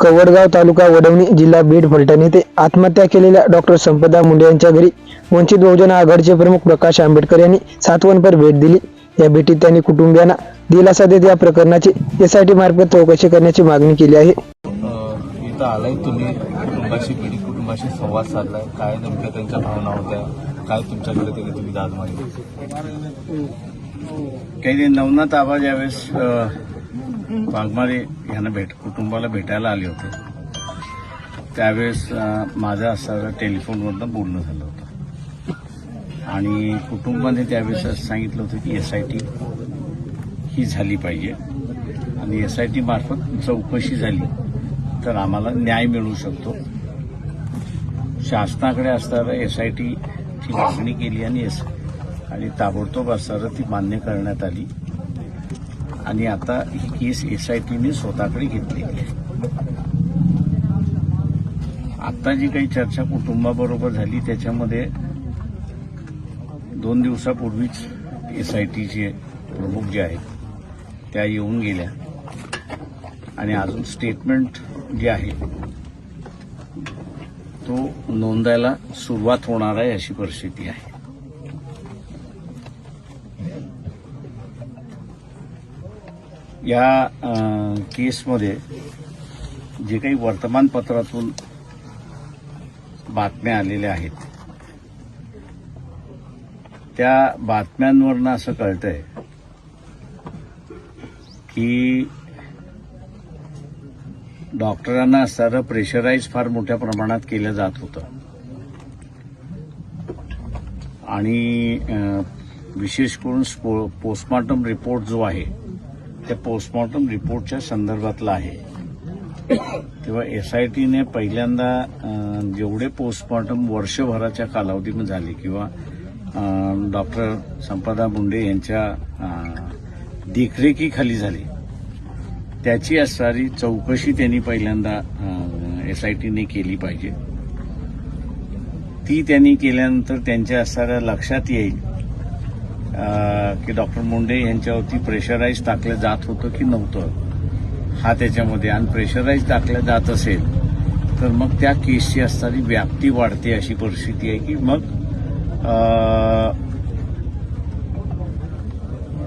कवडगाव तालुका वडवणी जिल्हा बीड फलटण येथे आत्महत्या केलेल्या डॉक्टर संपदा मुंडे यांच्या घरी वंचित बहुजन आघाडीचे प्रमुख प्रकाश आंबेडकर यांनी सातवनपर भेट दिली. या भेटीत त्यांनी कुटुंबियांना दिलासा देत या प्रकरणाची एसआयटी मार्फत चौकशी करण्याची मागणी केली आहे. इथं आलाय तुम्ही. कुटुंबाशी पीडित कुटुंबाशी संवाद साधलाय. काय नेमक्या त्यांच्या भावना होत्या? काय तुमच्याकडे त्याने तुम्ही दाद मागितली काही नवनाथ आबा ज्यावेळेस वाघमारे यांना भेट कुटुंबाला भेटायला आले होते. त्यावेळेस माझं असं टेलिफोनवरनं बोलणं झालं होतं. आणि कुटुंबाने त्यावेळेस असं सांगितलं होतं की एस आय टी ही झाली पाहिजे. आणि एस आय टी मार्फत चौकशी झाली तर आम्हाला न्याय मिळू शकतो. शासनाकडे असताना एस आय टीची मागणी केली आणि एस आणि ताबडतोब असणारं ती मान्य करण्यात आली. आणि आता ही केस एस आय टीने स्वतःकडे घेतली. आता जी काही चर्चा कुटुंबाबरोबर झाली त्याच्यामध्ये दोन दिवसापूर्वीच एस आय टीचे प्रमुख जे आहेत त्या येऊन गेल्या. आणि अजून स्टेटमेंट जे आहे तो नोंदायला सुरुवात होणार आहे अशी परिस्थिती आहे. या केसमध्ये जे काही वर्तमानपत्रातून बातम्या आलेल्या आहेत त्या बातम्यांवरनं असं कळतंय की डॉक्टरांना असणारं प्रेशराईज फार मोठ्या प्रमाणात केलं जात होतं. आणि विशेष करून स्पो- पोस्टमॉर्टम रिपोर्ट जो आहे त्या पोस्टमॉर्टम रिपोर्टच्या संदर्भातला आहे. तेव्हा एस आय टीने पहिल्यांदा जेवढे पोस्टमॉर्टम वर्षभराच्या कालावधीमध्ये झाले किंवा डॉक्टर संपदा मुंडे यांच्या देखरेखीखाली झाली त्याची असणारी चौकशी त्यांनी पहिल्यांदा एस आय टीने केली पाहिजे. ती त्यांनी केल्यानंतर त्यांच्या असणाऱ्या लक्षात येईल की डॉक्टर मुंडे यांच्यावरती प्रेशराईज टाकलं जात होतं की नव्हतं? हा त्याच्यामध्ये आणि प्रेशराईज टाकलं जात असेल तर मग त्या केसची असणारी व्याप्ती वाढते अशी परिस्थिती आहे की मग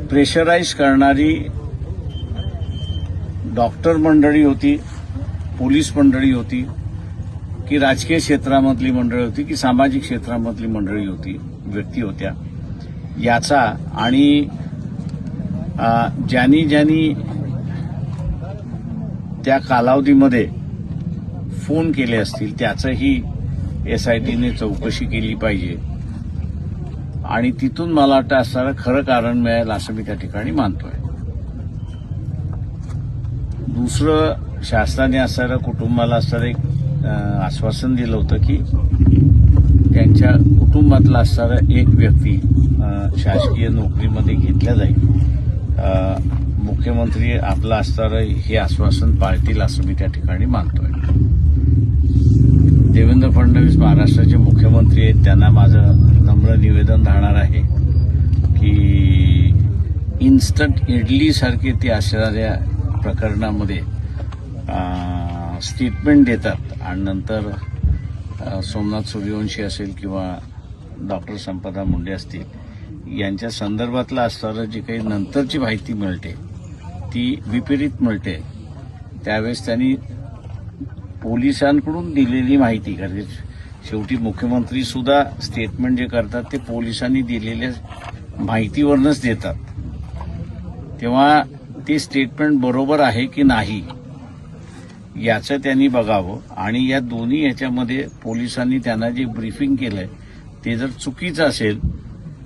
प्रेशराईज करणारी डॉक्टर मंडळी होती पोलीस मंडळी होती की राजकीय क्षेत्रामधली मंडळी होती की सामाजिक क्षेत्रामधली मंडळी होती व्यक्ती होत्या. याचा आणि ज्यांनी ज्यांनी त्या कालावधीमध्ये फोन केले असतील त्याचंही एस आय टीने चौकशी केली पाहिजे. आणि तिथून मला वाटतं असणारं खरं कारण मिळेल असं मी त्या ठिकाणी मानतोय. दुसरं शासनाने असणारं कुटुंबाला असणारं एक आश्वासन दिलं होतं की त्यांच्या कुटुंबातला असणारा एक व्यक्ती शासकीय नोकरीमध्ये घेतल्या जाईल. मुख्यमंत्री आपलं असणारं हे आश्वासन पाळतील असं मी त्या ठिकाणी मानतोय. देवेंद्र फडणवीस महाराष्ट्राचे मुख्यमंत्री आहेत त्यांना माझं नम्र निवेदन राहणार आहे की इन्स्टंट इडलीसारखे ते असणाऱ्या प्रकरणामध्ये स्टेटमेंट देतात. आणि नंतर सोमनाथ सूर्यवंशी असेल किंवा डॉक्टर संपदा मुंडे असतील यांच्या संदर्भातला असणारं जी काही नंतरची माहिती मिळते ती विपरीत मिळते. त्यावेळेस त्यांनी पोलिसांकडून दिलेली माहिती कारण की शेवटी मुख्यमंत्री सुद्धा स्टेटमेंट जे करतात ते पोलिसांनी दिलेल्या माहितीवरनच देतात. तेव्हा ते स्टेटमेंट बरोबर आहे की नाही याचं त्यांनी बघावं. आणि या दोन्ही याच्यामध्ये पोलिसांनी त्यांना जे ब्रीफिंग आहे ते जर चुकीचं असेल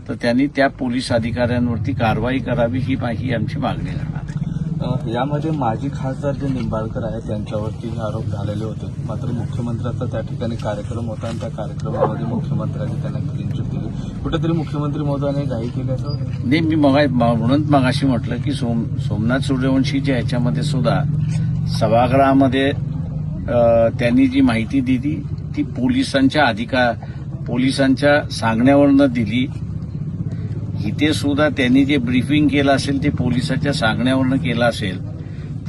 तर त्यांनी त्या पोलीस अधिकाऱ्यांवरती कारवाई करावी ही ही आमची मागणी राहणार आहे. यामध्ये माजी खासदार जे निंबाळकर आहेत त्यांच्यावरती आरोप झालेले होते. मात्र मुख्यमंत्र्याचा त्या ठिकाणी कार्यक्रम होता आणि त्या कार्यक्रमामध्ये मुख्यमंत्र्यांनी त्यांना क्लीन चिट दिली. कुठेतरी मुख्यमंत्री महोदयाने घाई केल्याचं नाही मी मगा म्हणून मगाशी म्हटलं की सोम सोमनाथ सूर्यवंशीच्या ह्याच्यामध्ये सुद्धा सभागृहामध्ये त्यांनी जी माहिती दिली ती पोलिसांच्या अधिकार पोलिसांच्या सांगण्यावरनं दिली. इथे सुद्धा त्यांनी जे ब्रीफिंग केलं असेल ते पोलिसाच्या सांगण्यावरनं केलं असेल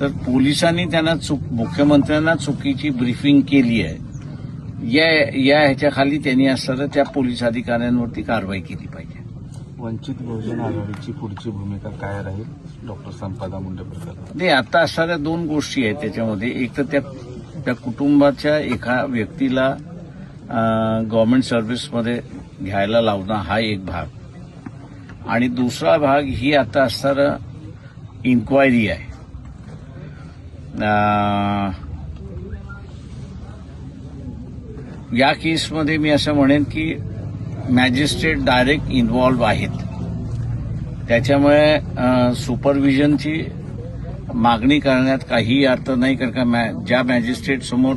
तर पोलिसांनी त्यांना चुक मुख्यमंत्र्यांना चुकीची ब्रीफिंग केली आहे. या या ह्याच्या खाली त्यांनी असताना त्या पोलीस अधिकाऱ्यांवरती कारवाई केली पाहिजे. वंचित बहुजन आघाडीची पुढची भूमिका काय राहील? डॉक्टर संपदा मुंडे प्रकरणात नाही आता असणाऱ्या दोन गोष्टी आहेत त्याच्यामध्ये. एक तर त्या त्या कुटुंबाच्या एका व्यक्तीला गव्हर्नमेंट सर्व्हिसमध्ये घ्यायला लावणं हा एक भाग. आणि दुसरा भाग ही आता असणारं इन्क्वायरी आहे. या केसमध्ये मी असं म्हणेन की मॅजिस्ट्रेट डायरेक्ट इन्व्हॉल्व्ह आहेत. त्याच्यामुळे सुपरविजनची मागणी करण्यात काही अर्थ नाही कारण का मॅ- ज्या मॅजिस्ट्रेट समोर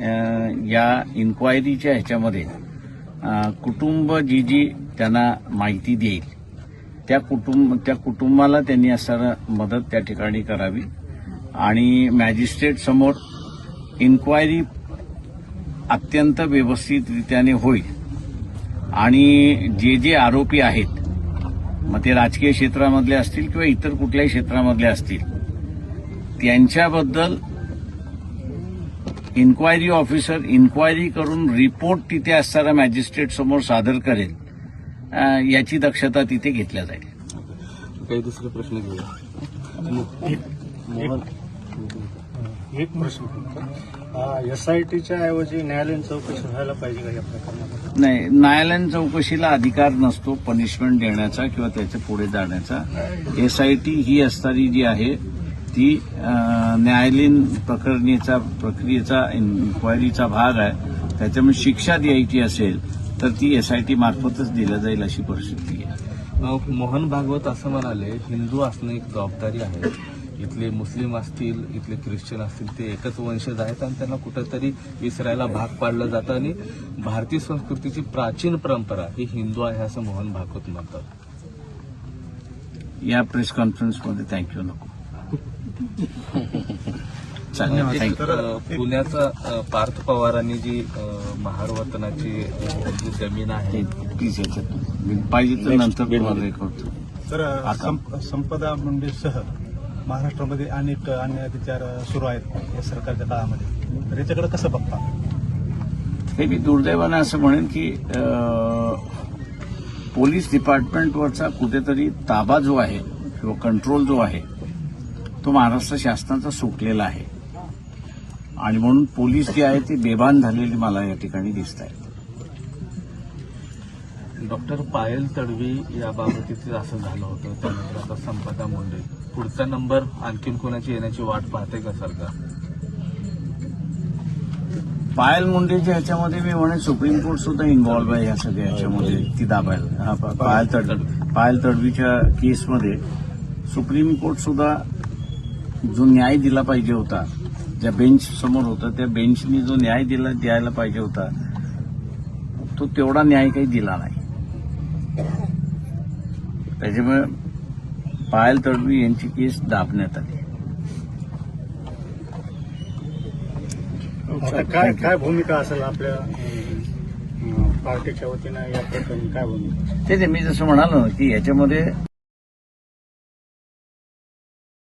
या इन्क्वायरीच्या ह्याच्यामध्ये कुटुंब जी जी त्यांना माहिती देईल त्या कुटुंब त्या कुटुंबाला त्यांनी असताना मदत त्या ठिकाणी करावी. आणि मॅजिस्ट्रेट समोर इन्क्वायरी अत्यंत व्यवस्थितरित्याने होईल. आणि जे जे आरोपी आहेत मग ते राजकीय क्षेत्रामधले असतील किंवा इतर कुठल्याही क्षेत्रामधले असतील त्यांच्याबद्दल इन्क्वायरी ऑफिसर इन्क्वायरी करून रिपोर्ट तिथे असताना मॅजिस्ट्रेट समोर सादर करेल. याची दक्षता तिथे घेतल्या जाईल. काही दुसरे प्रश्न घेऊया. मोहन एक प्रश्न. एस आय टीच्या ऐवजी न्यायालयीन चौकशी व्हायला पाहिजे का या प्रकरणामध्ये नाही न्यायालयीन चौकशीला अधिकार नसतो पनिशमेंट देण्याचा किंवा त्याच्या पुढे जाण्याचा. एस आय टी ही असणारी जी आहे ती अं, न्यायालयीन प्रकरणीचा प्रक्रियेचा इन्क्वायरीचा भाग आहे. त्याच्यामुळे शिक्षा द्यायची असेल तर ती एस आय टी मार्फतच दिल्या जाईल अशी परिस्थिती आहे. मोहन भागवत असं म्हणाले हिंदू असणं एक जबाबदारी आहे. इथले मुस्लिम असतील इथले ख्रिश्चन असतील ते एकच वंशज आहेत आणि त्यांना कुठेतरी विसरायला भाग पाडलं जातं आणि भारतीय संस्कृतीची प्राचीन परंपरा ही हिंदू आहे असं मोहन भागवत म्हणतात. या प्रेस कॉन्फरन्समध्ये थँक्यू नको. पुण्याचा पार्थ पवारांनी जी अ, महार वतनाची जमीन आहे. प्लीज याच्यात पाहिजे तर नंतर हे संपदा मुंडेसह महाराष्ट्रामध्ये अनेक अन्य विचार सुरू आहेत या सरकारच्या काळामध्ये. तर याच्याकडे कसं बघता? हे मी दुर्दैवानं असं म्हणेन की पोलीस डिपार्टमेंटवरचा कुठेतरी ताबा जो आहे किंवा कंट्रोल जो आहे तो महाराष्ट्र शासनाचा सुटलेला आहे. आणि म्हणून पोलीस जे आहे ते बेभान झालेली मला या ठिकाणी दिसत आहे डॉक्टर पायल तडवी याबाबतीत असं झालं होतं त्यानंतर आता संपदा मुंडे. पुढचा नंबर आणखीन कोणाची येण्याची वाट पाहते का सरकार? पायल मुंडेच्या ह्याच्यामध्ये मी म्हणेन सुप्रीम कोर्ट सुद्धा इन्व्हॉल्व्ह आहे या सगळ्या ह्याच्यामध्ये ती दाबायला. हा, पा- पायल तडवी. पायल तडवीच्या केसमध्ये सुप्रीम कोर्ट सुद्धा जो न्याय दिला पाहिजे होता ज्या बेंच समोर होता त्या बेंचनी जो न्याय दिला द्यायला पाहिजे होता तो तेवढा न्याय काही दिला नाही. त्याच्यामुळे पायल तडवी यांची केस दाबण्यात आली. काय काय भूमिका असेल आपल्या पार्टीच्या वतीनं या प्रकरणी? काय भूमिका? ते मी जसं म्हणालो ना की याच्यामध्ये